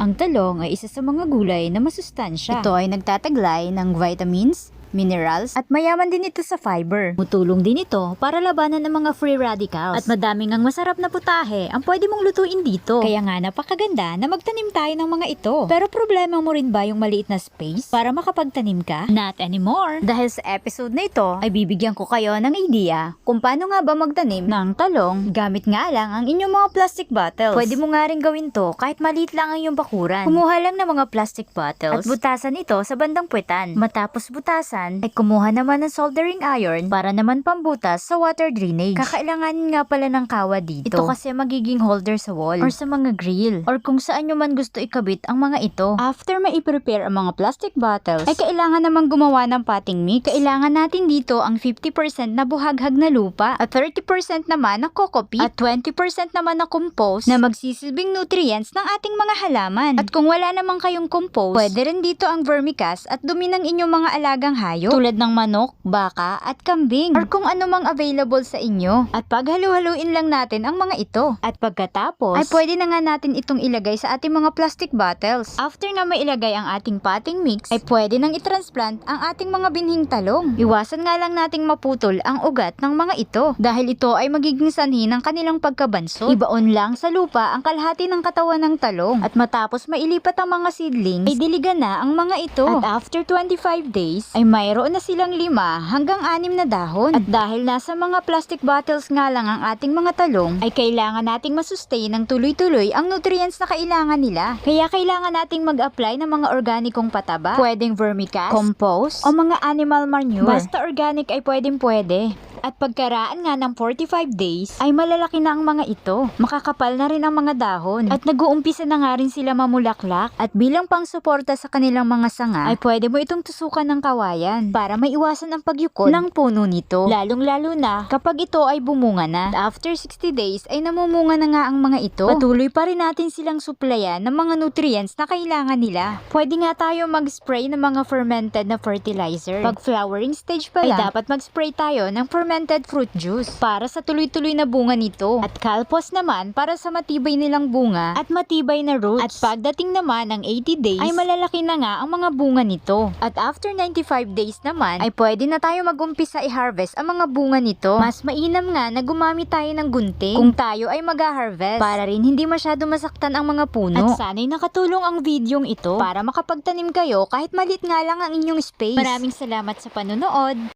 Ang talong ay isa sa mga gulay na masustansya. Ito ay nagtataglay ng vitamins, minerals, at mayaman din ito sa fiber. Mutulong din ito para labanan ang mga free radicals. At madaming ang masarap na putahe ang pwede mong lutuin dito. Kaya nga napakaganda na magtanim tayo ng mga ito. Pero problema mo rin ba yung maliit na space para makapagtanim ka? Not anymore. Dahil sa episode na ito ay bibigyan ko kayo ng idea kung paano nga ba magtanim ng talong gamit nga lang ang inyong mga plastic bottles. Pwede mo nga rin gawin to kahit maliit lang ang iyong bakuran. Kumuha lang ng mga plastic bottles at butasan ito sa bandang puwetan. Matapos butasan, ay kumuha naman ng soldering iron para naman pambutas sa water drainage. Kakailanganin nga pala ng kawa dito. Ito kasi magiging holder sa wall or sa mga grill or kung saan nyo man gusto ikabit ang mga ito. After ma-prepare ang mga plastic bottles, ay kailangan namang gumawa ng potting mix. Kailangan natin dito ang 50% na buhaghag na lupa at 30% naman na coco peat at 20% naman na compost na magsisilbing nutrients ng ating mga halaman. At kung wala naman kayong compost, pwede rin dito ang vermicast at dumi ng inyong mga alagang hayop tulad ng manok, baka at kambing or kung ano mang available sa inyo. At paghalu-haluin lang natin ang mga ito. At pagkatapos, ay pwede na nga natin itong ilagay sa ating mga plastic bottles. After nga mailagay ang ating potting mix, ay pwede nang itransplant ang ating mga binhing talong. Iwasan nga lang nating maputol ang ugat ng mga ito dahil ito ay magiging sanhi ng kanilang pagkabansot. Ibaon lang sa lupa ang kalahati ng katawan ng talong at matapos mailipat ang mga seedlings, ay diligan na ang mga ito. At after 25 days, ay mayroon na silang lima hanggang anim na dahon. At dahil nasa mga plastic bottles nga lang ang ating mga talong, ay kailangan nating masustain ng tuloy-tuloy ang nutrients na kailangan nila. Kaya kailangan nating mag-apply ng mga organikong pataba, pwedeng vermicast, compost, o mga animal manure. Basta organic ay pwedeng pwede. At pagkaraan nga ng 45 days, ay malalaki na ang mga ito. Makakapal na rin ang mga dahon. At nag-uumpisa na nga rin sila mamulaklak. At bilang pangsuporta sa kanilang mga sanga, ay pwede mo itong tusukan ng kawayan para maiwasan ang pagyukod ng puno nito. Lalong-lalo na kapag ito ay bumunga na. At after 60 days, ay namumunga na nga ang mga ito. Patuloy pa rin natin silang suplayan ng mga nutrients na kailangan nila. Pwede nga tayo mag-spray ng mga fermented na fertilizer. Pag flowering stage pa lang, ay dapat mag-spray tayo ng fermented fruit juice para sa tuloy-tuloy na bunga nito. At kalpos naman para sa matibay nilang bunga at matibay na roots. At pagdating naman ng 80 days, ay malalaki na nga ang mga bunga nito. At after 95 days naman, ay pwede na tayo mag-umpisa i-harvest ang mga bunga nito. Mas mainam nga na gumamit tayo ng gunting kung tayo ay mag-harvest para rin hindi masyado masaktan ang mga puno. At sana'y nakatulong ang videong ito para makapagtanim kayo kahit malit nga lang ang inyong space. Maraming salamat sa panonood.